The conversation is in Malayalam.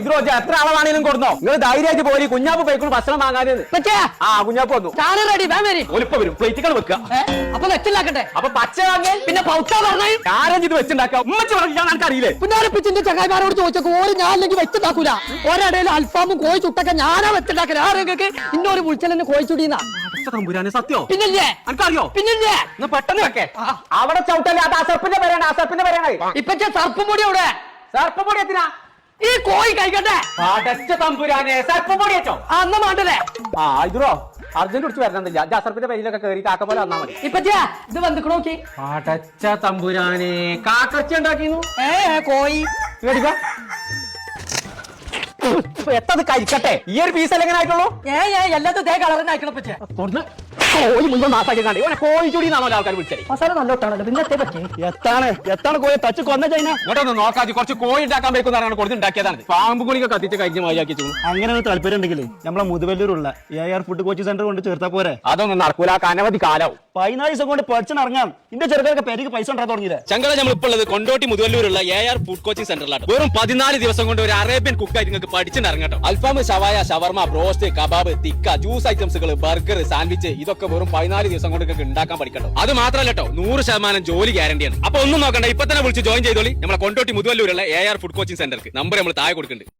ഇദ്രോജ എത്ര അളവാണെങ്കിലും കൊടുന്നോ. നിങ്ങൾ ധൈര്യമായിട്ട് പോയി കുഞ്ഞാപ്പ് പോയിക്കൊണ്ട് ഭക്ഷണം വാങ്ങാനെന്ന് ആ കുഞ്ഞാപ്പ് വന്നു. ചാറ് റെഡി വേം വരി. ഒലിപ്പ വരും പ്ലേറ്റുകൾ വെക്കുക. അപ്പൊ വെച്ചിണ്ടാക്കട്ടെ അപ്പൊ പച്ച വാങ്ങിയാൽ പിന്നെ പൗത്ത പറഞ്ഞു. ആരും ഇത് വെച്ചുണ്ടാക്കാം? ഉമ്മച്ച് പറഞ്ഞു ഞാൻ എനിക്കറിയില്ലേ പുന്നാരപ്പിച്ചിന്റെ ചങ്ങായിമാരോട് ചോദിച്ചോ ഓര് ഞാൻ അല്ലെങ്കിൽ വെച്ചുണ്ടാക്കൂല. ഒരിടയിൽ അൽഫാമും കോഴി ചുട്ടൊക്കെ ഞാനാ വെച്ചുണ്ടാക്കല. ആരെയൊക്കെ ഇന്നൊരു വിളിച്ചലെന്നെ കോഴി ചുടീന്നാ? തമ്പുരാനെ സത്യോ? പിന്നില്ലേ? എനിക്കറിയോ പിന്നില്ലേ? എന്നാ പെട്ടെന്ന് വെക്കേ. അവിടെ ചവിട്ടല്ലേ? അത് അസർപ്പിന്റെ പേരാണ് അസർപ്പിന്റെ പേരാണ്. ഇപ്പൊ സർപ്പം പൊടി അവിടെ സർപ്പപ്പൊടി എത്തിനാ ഈ കോഴി കഴിക്കട്ടെ. പാടച്ച തമ്പുരാനെ സർപ്പപ്പൊടി വെച്ചോ. അന്ന് അന്ന മാണ്ടല്ലേ? ആ ഇതുറോ അർജന്റ് കുടിച്ച് വരണമെന്നില്ല. ജാസർപ്പിന്റെ പേരിലൊക്കെ കയറി കാക്ക പോലെ വന്നാ മതി. ഇപ്പച്ചാ ഇത് വന്നിക്കണോ നോക്കി. പാടച്ച തമ്പുരാനെ കാക്കച്ച ഉണ്ടാക്കിന്നു ഏ കോഴി. മേടിക്കോ. എത്തത് കഴിക്കട്ടെ? ഈ ഒരു പീസ് എങ്ങനെ ആയിട്ടുള്ളൂ? ഏ ഏ എല്ലാത്തും തേ കളറിനായിട്ടുള്ള പറ്റേ തുറന്ന് കോഴി മുഴുവൻ നാസാക്കി കണ്ടേ ഓനെ കോഴി ചുടി എന്നാണോ ആൾക്കാർ വിളിച്ചത്? മസാല നല്ലോട്ടാണല്ലോ പിന്നെ എത്തേ പറ്റേ? എത്താണ്? എത്താണ് കോഴി? തച്ച് കൊന്ന ചൈന? ഇങ്ങോട്ടൊന്ന് നോക്കാതി കുറച്ച് കോഴി ഉണ്ടാക്കാൻ വെക്കുന്ന കൊടുത്ത് ഉണ്ടാക്കിയതാണ്. പാമ്പ് കുളിക്ക് കത്തിച്ച് കഴിഞ്ഞ് മതിയാക്കി ചൂണ് അങ്ങനെ ഒരു താല്പര്യം ഉണ്ടെങ്കിൽ നമ്മളെ മുതുവല്ലൂരുള്ള A R food coaching centre കൊണ്ട് ചേർത്താ പോരെ? അതൊന്നും നടക്കൂല. അനവധി കാലാവും. പതിനാല് ദിവസം കൊണ്ട് പഠിച്ചിറങ്ങാം ഇന്റെ ചെറുക്കൊക്കെ പെരിക്ക് പൈസ ഉണ്ടാ തുടങ്ങിയത് ചങ്കള നമ്മൾ ഇപ്പോൾ ഉള്ളത് കൊണ്ടോട്ടി മുതുവല്ലൂരുള്ള എ ആർ ഫുഡ് കോച്ചിങ് സെന്ററിലാണ് വെറും പതിനാല് ദിവസം കൊണ്ട് ഒരു അറേബ്യൻ കുക്കായി നിങ്ങൾക്ക് പഠിച്ചിറങ്ങട്ടോ അൽഫാം ഷവായ ഷവർമ ബ്രോസ്റ്റ് കബാബ് തിക്ക ജ്യൂസ് ഐറ്റംസുകൾ ബർഗർ സാൻഡ്വിച്ച് ഇതൊക്കെ വെറും പതിനാല് ദിവസം കൊണ്ട് നിങ്ങൾക്ക് ഉണ്ടാക്കാൻ പഠിക്കട്ടോ. അത് മാത്രമല്ല കേട്ടോ നൂറ് ശതമാനം ജോലി ഗ്യാരണ്ടിയാണ് അപ്പൊ ഒന്നും നോക്കണ്ട ഇപ്പൊ തന്നെ വിളിച്ച് ജോയിൻ ചെയ്തോളി. നമ്മളെ കൊണ്ടോട്ടി മുതുവല്ലൂരുള്ള എ ആർ ഫുഡ് കോച്ചിങ് സെന്റർക്ക് നമ്പർ നമ്മൾ താഴെ കൊടുക്കുന്നുണ്ട്.